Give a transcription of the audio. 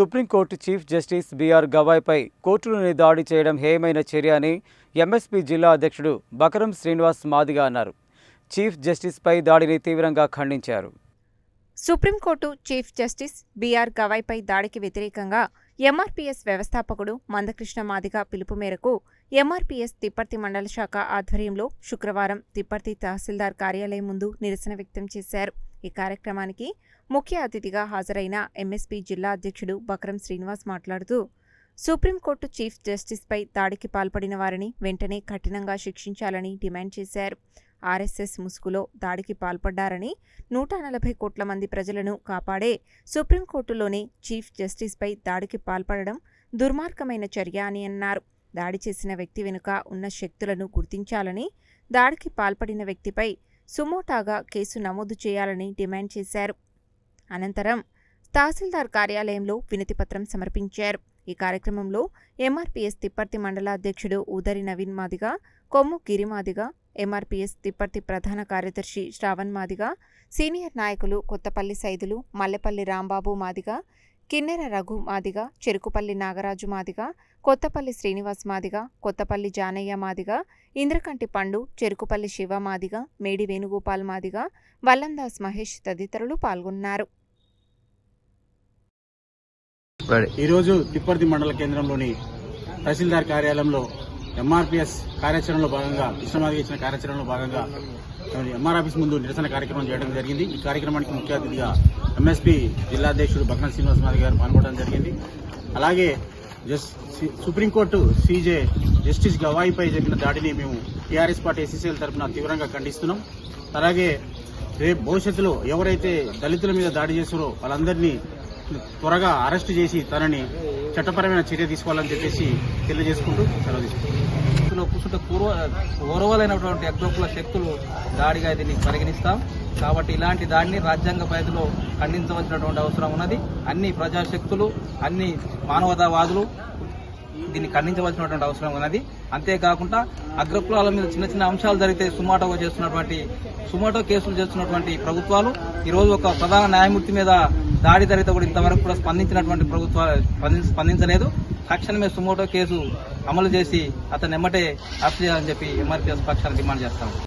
Supreme court chief justice BR గవాయ్పై కోర్టులోని దాడి చేయడం హేయమైన చర్య అని ఎంఎస్పీ జిల్లా అధ్యక్షుడు బకరం శ్రీనివాస్ మాదిగా అన్నారు. చీఫ్ జస్టిస్పై దాడిని తీవ్రంగా ఖండించారు. Supreme court chief justice BR గవాయ్పై దాడికి వ్యతిరేకంగా ఎంఆర్పీఎస్ వ్యవస్థాపకుడు మందకృష్ణ మాదిగ పిలుపు మేరకు ఎంఆర్పీఎస్ తిప్పర్తి మండల శాఖ ఆధ్వర్యంలో శుక్రవారం తిప్పర్తి తహసీల్దార్ కార్యాలయం ముందు నిరసన వ్యక్తం చేశారు. ఈ కార్యక్రమానికి ముఖ్య అతిథిగా హాజరైన ఎంఎస్పీ జిల్లా అధ్యక్షుడు బక్రం శ్రీనివాస్ మాట్లాడుతూ సుప్రీంకోర్టు చీఫ్ జస్టిస్పై దాడికి పాల్పడిన వారిని వెంటనే కఠినంగా శిక్షించాలని డిమాండ్ చేశారు. ఆర్ఎస్ఎస్ ముసుగులో దాడికి పాల్పడ్డారని నూట నలభై కోట్ల మంది ప్రజలను కాపాడే సుప్రీంకోర్టులోనే చీఫ్ జస్టిస్పై దాడికి పాల్పడడం దుర్మార్గమైన చర్య అని అన్నారు. దాడి చేసిన వ్యక్తి వెనుక ఉన్న శక్తులను గుర్తించాలని దాడికి పాల్పడిన వ్యక్తిపై సుమోటాగా కేసు నమోదు చేయాలని డిమాండ్ చేశారు. అనంతరం తహసీల్దార్ కార్యాలయంలో వినతిపత్రం సమర్పించారు. ఈ కార్యక్రమంలో ఎంఆర్పీఎస్ తిప్పర్తి మండల అధ్యక్షుడు నవీన్ మాదిగా కొమ్ము గిరిమాదిగ ఎంఆర్పీఎస్ తిప్పర్తి ప్రధాన కార్యదర్శి శ్రావణ్ మాదిగా సీనియర్ నాయకులు కొత్తపల్లి సైదులు మల్లెపల్లి రాంబాబు మాదిగా కిన్నెర రఘు మాదిగ చెరుకుపల్లి నాగరాజు మాదిగా కొత్తపల్లి శ్రీనివాస్ మాదిగా కొత్తపల్లి జానయ్య మాదిగా ఇంద్రకంటి పండు చెరుకుపల్లి శివ మాదిగా మేడి వేణుగోపాల్ మాదిగ వల్లందాస్ మహేష్ తదితరులు పాల్గొన్నారు. ఈరోజు తిప్పర్తి మండల కేంద్రంలోని తహసీల్దార్ కార్యాలయంలో ఎంఆర్పిఎస్ కార్యాచరణలో భాగంగా కృష్ణమాదిగ ఇచ్చిన కార్యాచరణలో భాగంగా ఎంఆర్ ఆఫీస్ ముందు నిరసన కార్యక్రమం చేయడం జరిగింది. ఈ కార్యక్రమానికి ముఖ్య అతిథిగా ఎంఎస్పీ జిల్లాధ్యక్షుడు అధ్యక్షుడు బక్న శ్రీనివాస్ గారు పాల్గొనడం జరిగింది. అలాగే జస్ సి- సుప్రీంకోర్టు సీజే జస్టిస్ గవాయిపై జరిగిన దాడిని మేము టీఆర్ఎస్ పార్టీ ఎస్సీసీఎల్ తరఫున తీవ్రంగా ఖండిస్తున్నాం. అలాగే రేపు భవిష్యత్తులో ఎవరైతే దళితుల మీద దాడి చేస్తారో వాళ్ళందరినీ త్వరగా అరెస్ట్ చేసి తనని చట్టపరమైన చర్య తీసుకోవాలని చెప్పేసి తెలియజేసుకుంటూ సెలవు తీసుకుంటాం. కూర్చుంటే పూర్వ పూర్వలైనటువంటి అగ్రకుల శక్తులు దాడిగా దీన్ని పరిగణిస్తాం. కాబట్టి ఇలాంటి దాడిని రాజ్యాంగ పరిధిలో ఖండించవలసినటువంటి అవసరం ఉన్నది. అన్ని ప్రజాశక్తులు అన్ని మానవతావాదులు దీన్ని ఖండించవలసినటువంటి అవసరం ఉన్నది. అంతేకాకుండా అగ్రకులాల మీద చిన్న చిన్న అంశాలు జరిగితే సుమాటోగా చేస్తున్నటువంటి సుమాటో కేసులు చేస్తున్నటువంటి ప్రభుత్వాలు ఈరోజు ఒక ప్రధాన న్యాయమూర్తి మీద దాడి జరిగితే కూడా ఇంతవరకు కూడా స్పందించినటువంటి ప్రభుత్వ స్పందించలేదు. తక్షణమే సుమోటో కేసు అమలు చేసి అతను ఎమ్మటే అరెస్ట్ చేయాలని చెప్పి ఎంఆర్పీఎస్ పక్షాన్ని డిమాండ్ చేస్తాం.